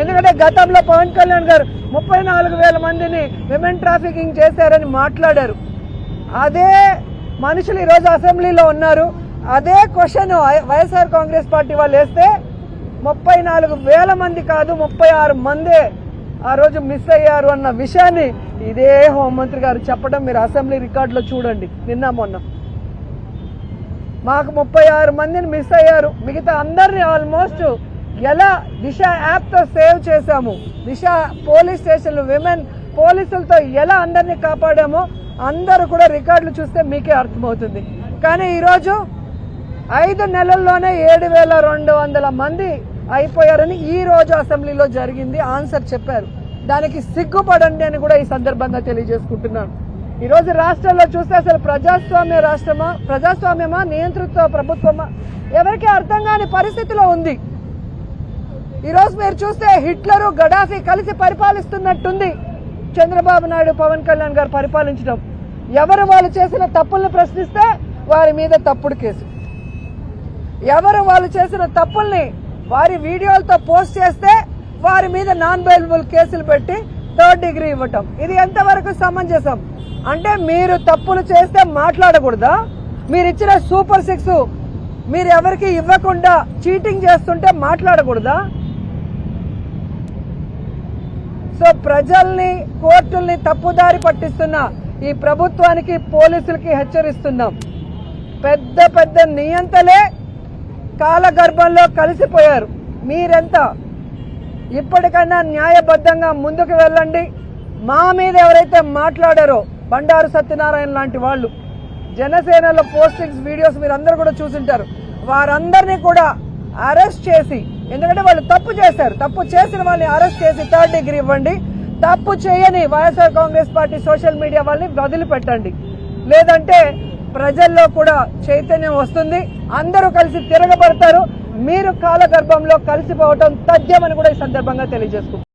ఎందుకంటే గతంలో పవన్ కళ్యాణ్ గారు ముప్పై నాలుగు వేల మందిని విమెన్ ట్రాఫికింగ్ చేశారని మాట్లాడారు. అదే మనుషులు ఈరోజు అసెంబ్లీలో ఉన్నారు. అదే క్వశ్చన్ వైఎస్ఆర్ కాంగ్రెస్ పార్టీ వాళ్ళు వేస్తే ముప్పై నాలుగు వేల మంది కాదు ముప్పై ఆరు మందే ఆ రోజు మిస్ అయ్యారు అన్న విషయాన్ని ఇదే హోంమంత్రి గారు చెప్పడం మీరు అసెంబ్లీ రికార్డులో చూడండి. నిన్న మొన్న. మాకు ముప్పై ఆరు మందిని మిస్ అయ్యారు. మిగతా అందరిని ఆల్మోస్ట్ ఎలా దిశ యాప్తో సేవ్ చేశాము? దిశ పోలీస్ స్టేషన్లు విమెన్ పోలీసులతో ఎలా అందరినీ కాపాడామో అందరూ కూడా రికార్డులు చూస్తే మీకే అర్థమవుతుంది. కానీ ఈరోజు ఐదు నెలల్లోనే ఏడు వేల రెండు వందల మంది అయిపోయారని ఈ రోజు అసెంబ్లీలో జరిగింది. ఆన్సర్ చెప్పారు. దానికి సిగ్గుపడండి అని కూడా ఈ సందర్భంగా తెలియజేసుకుంటున్నాను. ఈ రోజు రాష్ట్రాల్లో చూస్తే అసలు ప్రజాస్వామ్య రాష్ట్రమా ప్రజాస్వామ్యమా నియంతృత్వ ప్రభుత్వమా? ఎవరికీ అర్థం కాని పరిస్థితిలో ఉంది. ఈ రోజు మీరు చూస్తే హిట్లరు గడాఫీ కలిసి పరిపాలిస్తున్నట్టుంది చంద్రబాబు నాయుడు పవన్ కళ్యాణ్ గారు పరిపాలించడం. ఎవరు వాళ్ళు చేసిన తప్పుల్ని ప్రశ్నిస్తే వారి మీద తప్పుడు కేసు. ఎవరు వాళ్ళు చేసిన తప్పుల్ని వారి వీడియోలతో పోస్ట్ చేస్తే వారి మీద నాన్ బెయిలబుల్ కేసులు పెట్టి థర్డ్ డిగ్రీ ఇవ్వటం. ఇది ఎంతవరకు సమంజసం? అంటే మీరు తప్పులు చేస్తే మాట్లాడకూడదా? మీరు ఇచ్చిన సూపర్ సిక్స్ మీరు ఎవరికి ఇవ్వకుండా చీటింగ్ చేస్తుంటే మాట్లాడకూడదా? సో ప్రజల్ని కోర్టుల్ని తప్పుదారి పట్టిస్తున్న ఈ ప్రభుత్వానికి పోలీసులకి హెచ్చరిస్తున్నాం. పెద్ద పెద్ద నియంతలే కాలగర్భంలో కలిసిపోయారు. మీరెంత? ఇప్పటికన్నా న్యాయబద్ధంగా ముందుకు వెళ్ళండి. మా మీద ఎవరైతే మాట్లాడారో బండారు సత్యనారాయణ లాంటి వాళ్ళు జనసేనలో పోస్టింగ్స్ వీడియోస్ మీరు అందరూ కూడా చూసింటారు. వారందరినీ కూడా అరెస్ట్ చేసి ఎందుకంటే వాళ్ళు తప్పు చేశారు. తప్పు చేసిన వాళ్ళని అరెస్ట్ చేసి థర్డ్ డిగ్రీ ఇవ్వండి. తప్పు చేయని YSR Congress party social media వాళ్ళని వదిలిపెట్టండి. లేదంటే ప్రజల్లో కూడా చైతన్యం వస్తుంది. అందరూ కలిసి తిరగబడతారు. మీరు కాలగర్భంలో కలిసిపోవటం తథ్యమని కూడా ఈ సందర్భంగా తెలియజేసుకుంటారు